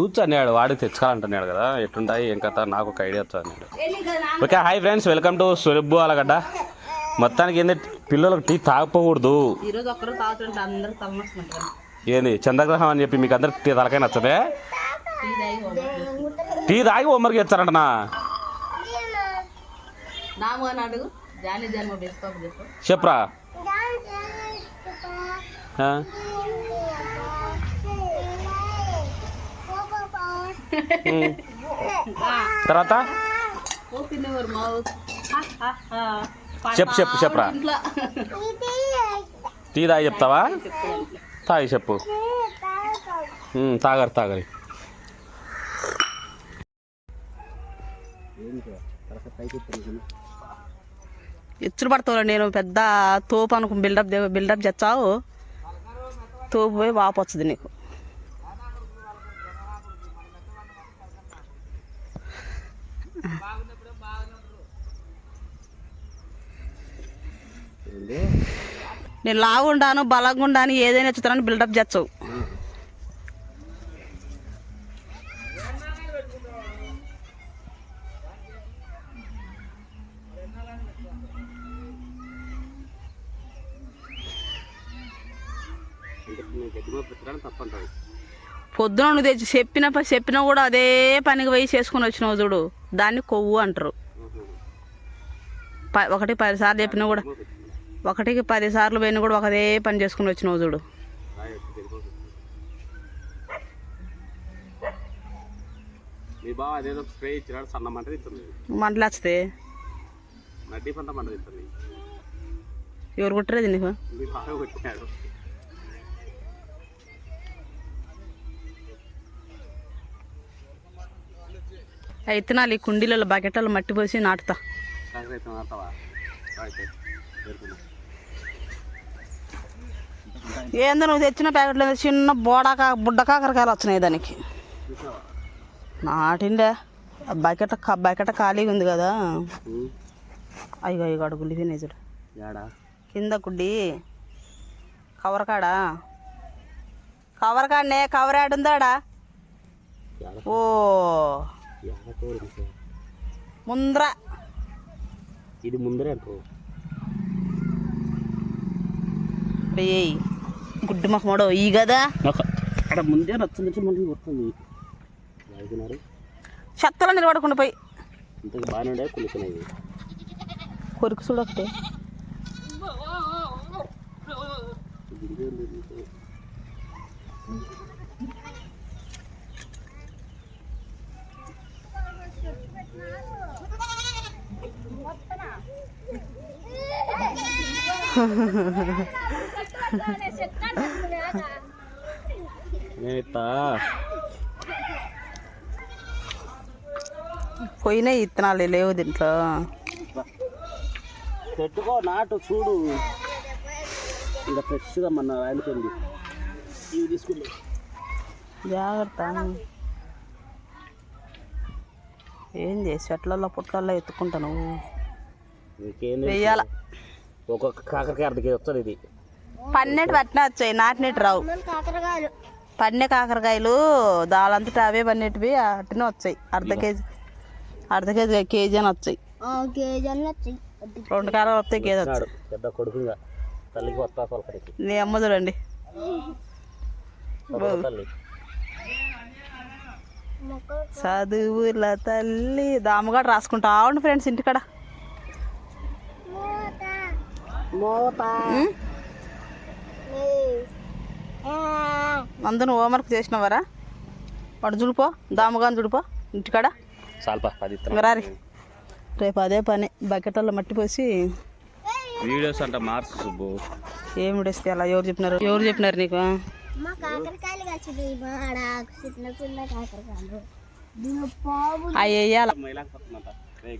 చూచు అన్నాడు వాడికి తెచ్చుకోవాలంటున్నాడు కదా ఎట్టుంటాయి ఏం కథ నాకు ఒక ఐడియా వచ్చా అన్నాడు. Okay hi friends welcome to సురబ్బు అలగడ్డ. మొత్తానికి ఏంది పిల్లలకు టీ తాగపోకూడదు అందరూ ఏంది చంద్రగ్రహం అని చెప్పి మీకు అందరికి టీ తలకాయ నచ్చదే? టీ తాగి హోంవర్క్ బెస్ట్ చెప్పు చెప్పరా ఆ? ఉమ్. తర్వాత హా, హా. చెప్పు, చెప్పు, చెప్పురా. టీ తాగి చెప్తావా. తాగి చెప్పు ఉమ్, తాగరు తాగరు ఎచ్చులు పడతావు నేను పెద్ద తోపు అనుకు బిల్డప్ బిల్డప్ చేస్తావు తోపు పోయి వాపు వస్తుంది నీకు నేను లాగుండాను బలంగా ఉండాను ఏదైనా ఎచ్చుతానని బిల్డప్ చేస్తావు. పొద్దున నువ్వు తెచ్చి చెప్పిన ప- చెప్పినా కూడా అదే పనికి పోయి చేసుకుని వచ్చినావు చూడు. దాన్ని కొవ్వు అంటారు. ప- ఒకటి పది సార్లు చెప్పినా కూడా ఒకటికి పది సార్లు పోయినా కూడా ఒకదే పని చేసుకుని వచ్చినావు చూడు. మంటలు వస్తే ఎవరు కుట్టరేది నీకు? ఇత్తనాలు ఈ కుండీలలో బకెట్లలో మట్టి పోసి నాటుతా. ఏందో నువ్వు తెచ్చిన ప్యాకెట్లో చిన్న బోడాకా బుడ్డ కాకరకాయలు వచ్చినాయి దానికి. నాటిండే. బకెట్ బకెట్ ఖాళీగా ఉంది కదా. అయ్యో అయ్యో అడుగులు వినేజుడు కింద గుడ్డి. కవర్ కాడా? కవర్ కాడనే కవర్ ఆడుందాడా యాడ ఓ. ముందర. ఇది ముందరే అనుకో. గుడ్డి మొహమోడో ఈ కదా అక్కడ ముందే నచ్చింది మళ్ళీ వస్తుంది. చెత్తలో నిలబడకుండా పోయి. ఇంతకు బాగానే ఉండే కులుకునేది కొరికి చూడు పోయినాయి ఇత్తనాలు లేవు దీంట్లో. పెట్టుకో నాటు చూడు. ఇంకా ఫ్రెష్గా మన రాయలపోయింది ఇవి తీసుకుంది. జాగ్రత్త. ఏం చేసి చెట్లలో పుట్లలో ఎత్తుకుంటాను వెయ్యాల? ఒక్కొక్క కాకరకాయ అర్ధ కేజీ వస్తుంది ఇది. పన్నెటి పట్టిన వచ్చాయి నాటినట్టు రావు. పన్నె కాకరకాయలు దాలంతటా అవే పన్నెటివి అట్టినే వచ్చాయి. అర్ధ కేజీ అర్ధ కేజీ కేజీ అని వచ్చాయి. రెండు కారాలు వస్తాయి కేజీ వచ్చాయి. పెద్ద కొడుకుగా తల్లికి వస్తా నీ అమ్మ చూడండి. తల్లి. చదువుల తల్లి. దామగాడు రాసుకుంటా ఉండు ఫ్రెండ్స్ ఇంటికాడ. అందరూ హోంవర్క్ చేసినవారా? వాడు చూడిపో దామగాని చూడిపో ఇంటికాడ. రారి. రేపు అదే పని బకెట్లలో మట్టి పోసి. వీడియోస్ అంట మార్క్స్ సుబ్బు. ఏం అలా ఎవరు చెప్పినారు? ఎవరు చెప్పినారు నీకు? కాసింది మా ఆడ చిన్న చిన్న కాకరకాయలు దీని పావు అవి వేయాల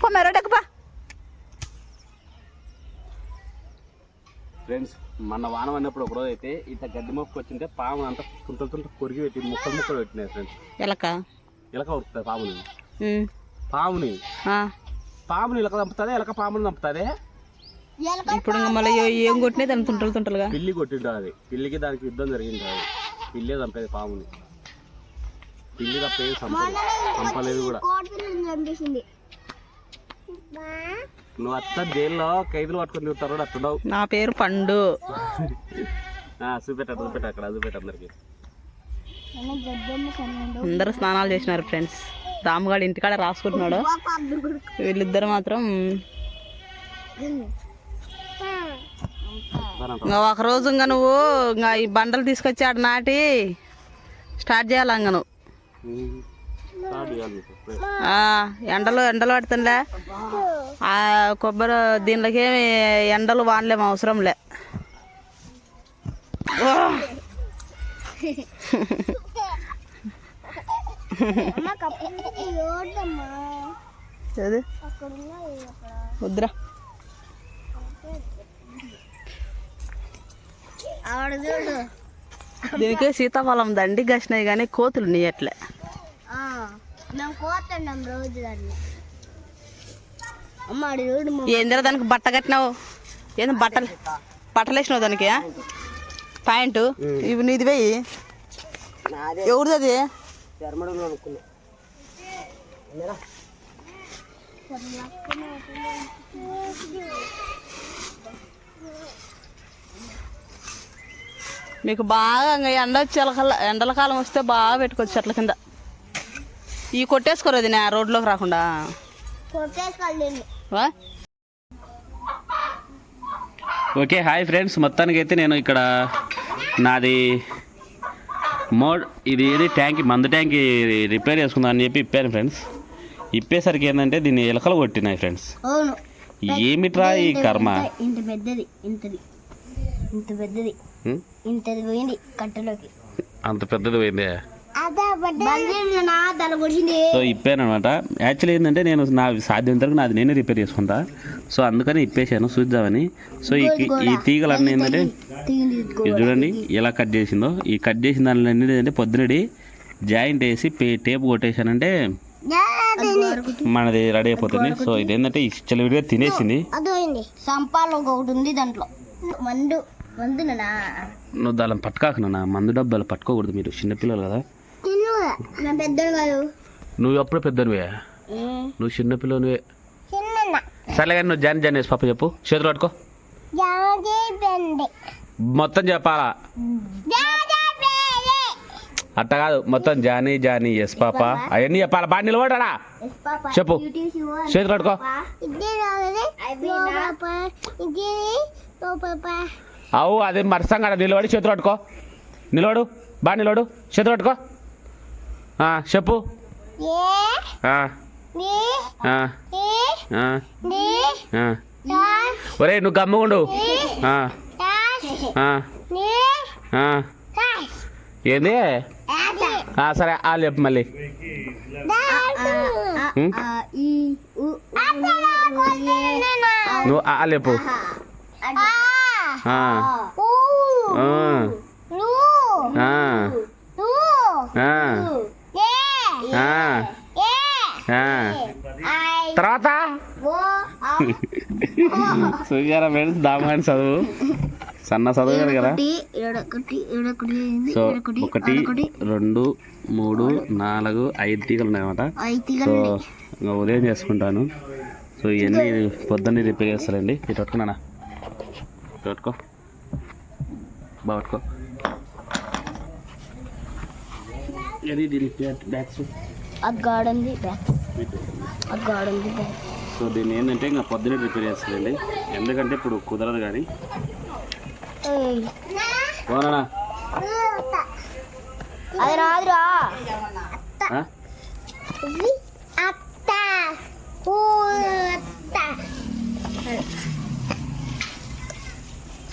పో మెరటకుపా ఫ్రెండ్స్ మన వానం అన్నప్పుడు ఒక రోజు అయితే ఇంత గడ్డి మొక్క వచ్చింటే పాము అంతా తుంటలుతుంట కొరికి పెట్టి ముక్కలు ముక్కలు పెట్టినాయి ఫ్రెండ్స్. ఎలక? ఇలక ఉరుకుతుంది పాముని. పాముని. ఆ. పాముని ఇలక చంపుతుంది? ఇలక పాముని చంపుతుంది? ఇప్పుడు ఇంకా మళ్ళీ ఏ- కొట్టినాయి? దాన్ని తుంటలు తుంటలుగా? పిల్లి కొట్టిండు అది. పిల్లికి దానికి యుద్ధం జరిగింది అది. పిల్లే చంపేది పాముని. పిల్లి తప్ప ఏం సంప- సంపలేదు కూడా. నువ్వు అత్త జైల్లో ఖైదులు పట్టుకొని తిరుగుతారు అట్టుండవు నా పేరు పండు. చూపెట్ట చూపెట్ట అక్కడ చూపెట్ట అందరికి. అందరూ స్నానాలు చేసినారు ఫ్రెండ్స్. రాముగాడు ఇంటికాడ రాసుకుంటున్నాడు. వీళ్ళిద్దరు మాత్రం ఇంకా ఒక రోజు ఇంకా నువ్వు ఇంకా ఈ బండలు తీసుకొచ్చి ఆడ నాటి స్టార్ట్ చేయాలి ఇంక నువ్వు. ఎండలు ఎండలు పడుతుండే ఆ కొబ్బరి దీనిలోకి ఏమి ఎండలు వానలేము వద్దురా. ఆవిడ చూడు. దీనికి సీతాఫలం దండి గసినాయి కానీ కోతులు నీయట్లే. మేము కోతున్నాం రోజు దాన్ని అమ్మ ఆడు చూడు మా ఏందిరా దానికి బట్ట కట్టినావు? ఏంది బట్టలు బట్టలు వేసినావు దానికి? ప్యాంటు? ఇవి నీది వెయ్యి ఎవరిది అది? మీకు బాగా ఎండ చిలకల ఎండల కాలం వస్తే బాగా పెట్టుకోవచ్చు చెట్ల కింద. ఈ కొట్టేసుకోరు అది నా రోడ్లోకి రాకుండా? Okay hi friends. మొత్తానికి అయితే నేను ఇక్కడ నాది మోడ్ ఇది ఏది ట్యాంక్ మందు ట్యాంక్ రిపేర్ చేసుకుందాం అని చెప్పి ఇప్పాను ఫ్రెండ్స్. ఇప్పేసరికి ఏంటంటే దీన్ని ఎలకలు కొట్టినాయి ఫ్రెండ్స్. ఏమిట్రా ఈ కర్మ? ఇంత పెద్దది ఇంతది. ఇంత పెద్దది? ఇంతది పోయింది కట్టలోకి. అంత పెద్దది పోయిందే? సో ఇప్పాను అనమాట యాక్చువల్లీ ఏంటంటే నేను నా సాధ్యమైనంత వరకు నాది నేనే రిపేర్ చేసుకుంటా. సో అందుకని ఇప్పేసాను చూద్దామని. సో ఈ ఈ తీగలన్నీ ఏంటంటే ఇది చూడండి ఎలా కట్ చేసిందో. ఈ కట్ చేసిన దానిలో ఏంటంటే పొద్దునడి జాయింట్ వేసి పే టేప్ కొట్టేశానంటే మనది రెడీ అయిపోతుంది. సో ఇదేంటంటే విడిగా తినేసింది. అది పోయింది సంపాలు ఒకటి ఉంది దాంట్లో. మందు మందునా నువ్వు దాని పట్టుకాకు నాన్న. మందు డబ్బాలు పట్టుకోకూడదు మీరు. చిన్నపిల్లలు కదా. నువ్వు అప్పుడు పెద్దనివే? నువ్వు చిన్నపిల్లనివే చిన్న సర్లే కానీ నువ్వు జాని జాని వేసి పాప చెప్పు. చేతులు పట్టుకో. మొత్తం చెప్పాలా? అట్ట కాదు మొత్తం జానీ జానీ ఎస్ పాప. అవన్నీ చెప్పాలా? బాగా నిలబడరా చెప్పు. చేతులు పట్టుకో. అవు అది మరసంగా నిలబడి చేతులు పట్టుకో. నిలబడు. బాగా నిలబడు. చేతులు పట్టుకో. చెప్పు. ఆ, ఆ, ఆ, ఆ. ఒరే నువ్వు గమ్ముగుండు. ఆ, ఆ, ఆ. ఏంది? ఆ, సరే ఆ చెప్పు మళ్ళీ. ఉం? నువ్వు ఆ చెప్పు. ఆ, ఆ, ఆ, ఆ, ఆ, ఆ. తర్వాత? చూసారా ఫ్రెండ్స్ దామని చదువు. సన్న చదువు కదా సో ఒకటి రెండు మూడు నాలుగు ఐదు తీగలు ఉన్నాయన్నమాట. సో ఇంకా ఉదయం చేసుకుంటాను. సో ఇవన్నీ పొద్దున్నే రిపేర్ చేస్తారండి. ఇటు పట్టుకున్నానా ఇటు పట్టుకో. బాగా పట్టుకో. ఇది దీని సో దీన్ని ఏంటంటే ఇంకా పొద్దున్నే రిపేర్ చేస్తారండి. ఎందుకంటే ఇప్పుడు కుదరదు కానీ. పోనా అది రాదురా. అత్త.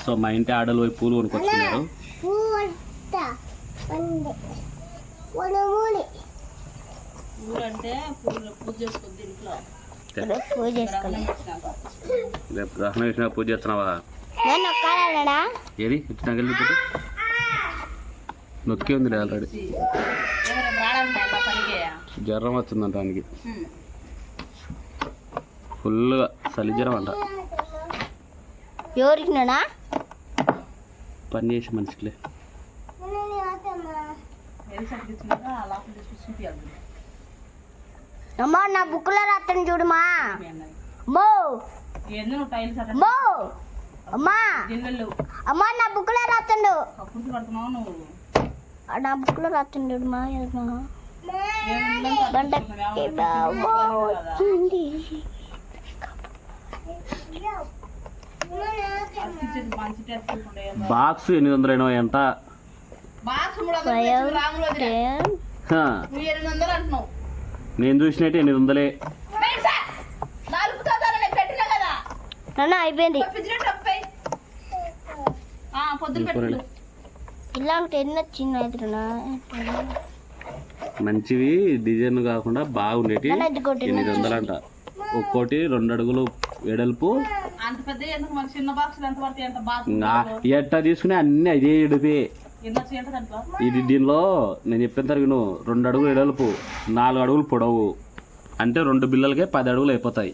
సో మా ఇంటి ఆడలు పోయి పూలు కొనుక్కొచ్చుకున్నారు. ఉంది వనమూలి పూజ చేసుకోవాలి రేపు దహన విష్ణు పూజ చేస్తున్నావా? నేను ఏది? ఇచ్చిన నొక్కి ఉంది ఆల్రెడీ జ్వరం వచ్చిందంట ఆయనకి ఫుల్గా చలి జ్వరం అంట. ఎవరికి నేనా? పని చేసే మనిషికిలే టైల్స్ అతికించినాక ఆ లోపల తీసుకొచ్చి చూపియాలి అమ్మా నా బుక్లో రాత్రం చూడమా. మీ మో అమ్మా. అమ్మా నా బుక్లో నువ్వు. నా బుక్లో రాత్తండు చూడమా వచ్చింది. బాక్స్ ఎనిమిది వందల. ఎనభై అంట బాక్స్ నేను చూసినట్టు ఎనిమిది వందలే. నాన్న అయిపోయింది. తప్పించిన తప్పై ఆ, పొద్దున పెట్టు ఇలాంటి ఎన్ని వచ్చింది మంచివి డిజైన్ కాకుండా బాగుండేటి. ఎనిమిది వందలు అంట ఒక్కోటి రెండు అడుగులు వెడల్పు. అంత పెద్ద ఎందుకు? మన చిన్న బాక్స్ ఎంత పడతాయి? అంత బాక్స్ ఇంకా ఎట్టా తీసుకుని అన్ని అదే ఎడిపే ఇది దీనిలో నేను చెప్పిన తరగను రెండు అడుగులు వెడల్పు నాలుగు అడుగులు పొడవు. అంటే రెండు బిల్లలకే పది అడుగులు అయిపోతాయి.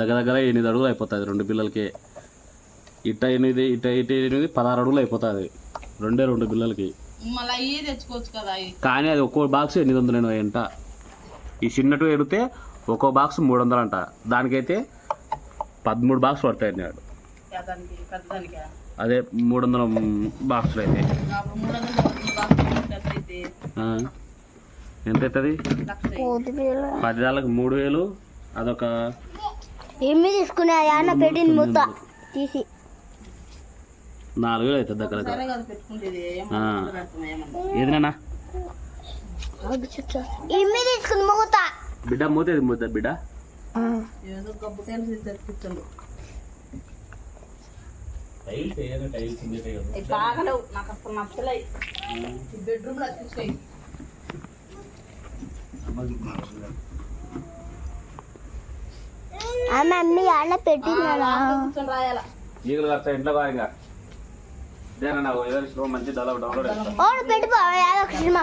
దగ్గర దగ్గర ఎనిమిది అడుగులు అయిపోతుంది రెండు బిల్లలకే. ఇట్ట ఎనిమిది ఇట్ట ఇట ఎనిమిది పదహారు అడుగులు అయిపోతుంది రెండే రెండు బిల్లలకి. కానీ అది ఒక్కో బాక్స్ ఎనిమిది వందలు ఎనభై అంట. ఈ చిన్నటు ఎడితే ఒక్కో బాక్స్ మూడు వందలు అంట. దానికైతే పదమూడు బాక్స్ పడతాయి అన్నాడు. అదే మూడు వందల బాక్సులు అయితే. ఎంత అవుతుంది. పది దాళ్ళకి మూడు వేలు అదొక ఏమి తీసుకునే అన్న పెట్టింది మూత తీసి. నాలుగు వేలు అవుతుంది దగ్గర ఏదినా బిడ్డ మూతేది మూత బిడ్డ? ఏదో గబ్బు తెలిసి తెప్పించండు అవి బాగలేవు నాకు అసలు నచ్చలేవు ఈ బెడ్రూమ్లో ఆడ పెట్టింది? ఈగలు ఇంట్లో బాగా ఇదేనా ఏదైనా మంచి డౌన్లోడ్ డౌన్లోడ్ సినిమా.